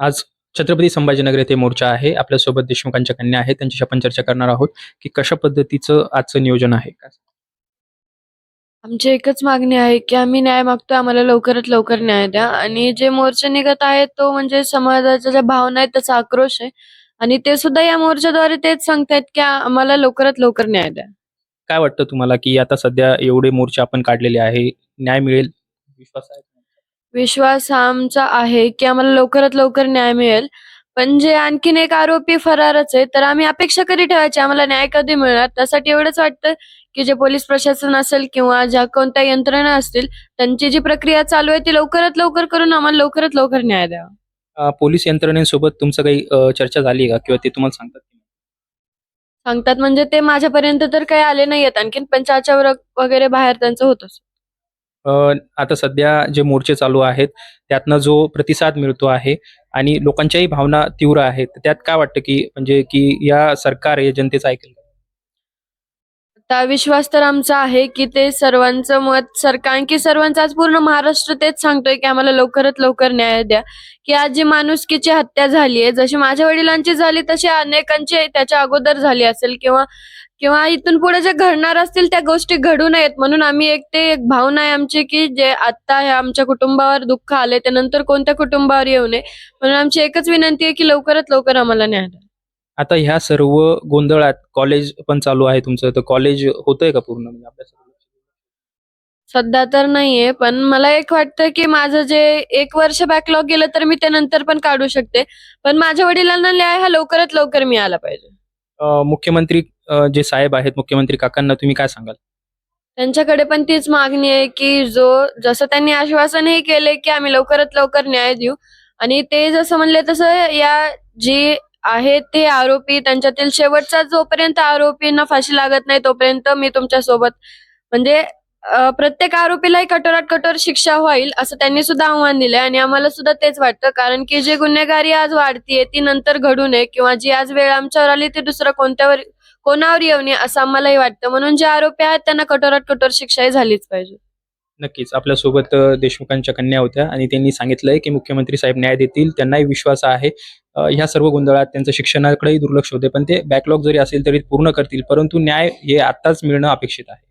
आज छत्रपती संभाजीनगर येथे मोर्चा आहे. आपल्यासोबत देशमुखांच्या कन्या आहेत. त्यांच्याशी आपण चर्चा करणार आहोत की कशा पद्धतीचं आजचं नियोजन आहे. आमची एकच मागणी आहे की आम्ही न्याय मागतोय. आम्हाला लवकरात लवकर न्याय द्या. आणि जे मोर्चे निघत आहेत तो म्हणजे समाजाच्या ज्या भावना आहेत त्याचा आक्रोश आहे. आणि ते सुद्धा या मोर्चाद्वारे तेच सांगतायत की आम्हाला लवकरात लवकर न्याय द्या. काय वाटतं तुम्हाला की आता सध्या एवढे मोर्चे आपण काढलेले आहे? न्याय मिळेल? विश्वास आहे? विश्वास हा आमचा आहे की आम्हाला लवकरात लवकर न्याय मिळेल. पण जे आणखीन एक आरोपी फरारच आहे तर आम्ही अपेक्षा कधी ठेवायची? आम्हाला न्याय कधी मिळणार? त्यासाठी एवढंच वाटतं की जे पोलीस प्रशासन असेल किंवा ज्या कोणत्या यंत्रणा असतील त्यांची जी प्रक्रिया चालू आहे ती लवकरात लवकर करून आम्हाला लवकरात लवकर न्याय द्यावा. अं, पोलीस यंत्रणेसोबत तुमचं काही अं, चर्चा झाली का? किंवा ते तुम्हाला सांगतात सांगतात म्हणजे ते माझ्यापर्यंत तर काही आले नाहीयेत. आणखीन पण वर- वगैरे बाहेर त्यांचं होतच. आता सध्या जे मोर्चे चालू आहेत त्यातनं जो प्रतिसाद मिळतो आहे आणि लोकांच्याही भावना तीव्र आहेत त्यात काय वाटतं की म्हणजे की या सरकार हे जनतेचं ऐकेल? आता विश्वास तर आमचा आहे की ते सर्वांचं मत सर कारण की सर्वांचं आज पूर्ण महाराष्ट्र तेच सांगतोय की आम्हाला लवकरात लवकर न्याय द्या. की आज जी माणुसकीची हत्या झाली आहे जशी माझ्या वडिलांची झाली तशी अनेकांची त्याच्या अगोदर झाली असेल किंवा किंवा इथून पुढे जे घडणार असतील त्या गोष्टी घडू नयेत. म्हणून आम्ही एक ते एक भावना आहे आमची की जे आता ह्या आमच्या कुटुंबावर दुःख आले त्यानंतर कोणत्या कुटुंबावर येऊ नये. म्हणून आमची एकच विनंती आहे की लवकरात लवकर आम्हाला न्याय द्या. आता ह्या सर्व गोंधळात कॉलेज पण चालू आहे तुमचं. तर कॉलेज होतंय का पूर्ण? म्हणजे? सध्या तर नाहीये पण मला एक वाटतं की माझं जे एक वर्ष बॅकलॉग गेलं तर मी ते नंतर पण काढू शकते. पण माझ्या वडिलांना न्याय हा लवकरात लवकर मिळाला पाहिजे. अं, मुख्यमंत्री अं, जे साहेब आहेत मुख्यमंत्री काकांना तुम्ही काय सांगाल? त्यांच्याकडे पण तीच मागणी आहे की जो जसं त्यांनी आश्वासनही केले की आम्ही लवकरात लवकर न्याय देऊ. आणि ते जसं म्हणले तसं या जी आहेत ते आरोपी त्यांच्यातील शेवटचा जोपर्यंत आरोपींना फाशी लागत नाही तोपर्यंत मी तुमच्यासोबत म्हणजे प्रत्येक आरोपीलाही कठोरात कठोर शिक्षा होईल असं त्यांनी सुद्धा आव्हान दिलंय. आणि आम्हाला सुद्धा तेच वाटतं कारण की जी गुन्हेगारी आज वाढतीये ती नंतर घडू नये किंवा जी आज वेळ आमच्यावर आली ती दुसरं कोणत्यावर कोणावर येऊ नये असं आम्हालाही वाटतं. म्हणून जे आरोपी आहेत त्यांना कठोरात कठोर शिक्षाही झालीच पाहिजे. नक्कीच. आपल्यासोबत देशमुखांच्या कन्या होत्या आणि त्यांनी सांगितलंय की मुख्यमंत्री साहेब न्याय देतील त्यांनाही विश्वास आहे. ह्या सर्व गोंधळात त्यांचं शिक्षणाकडेही दुर्लक्ष होते. पण ते बॅकलॉग जरी असेल तरी पूर्ण करतील. परंतु न्याय हे आत्ताच मिळणं अपेक्षित आहे.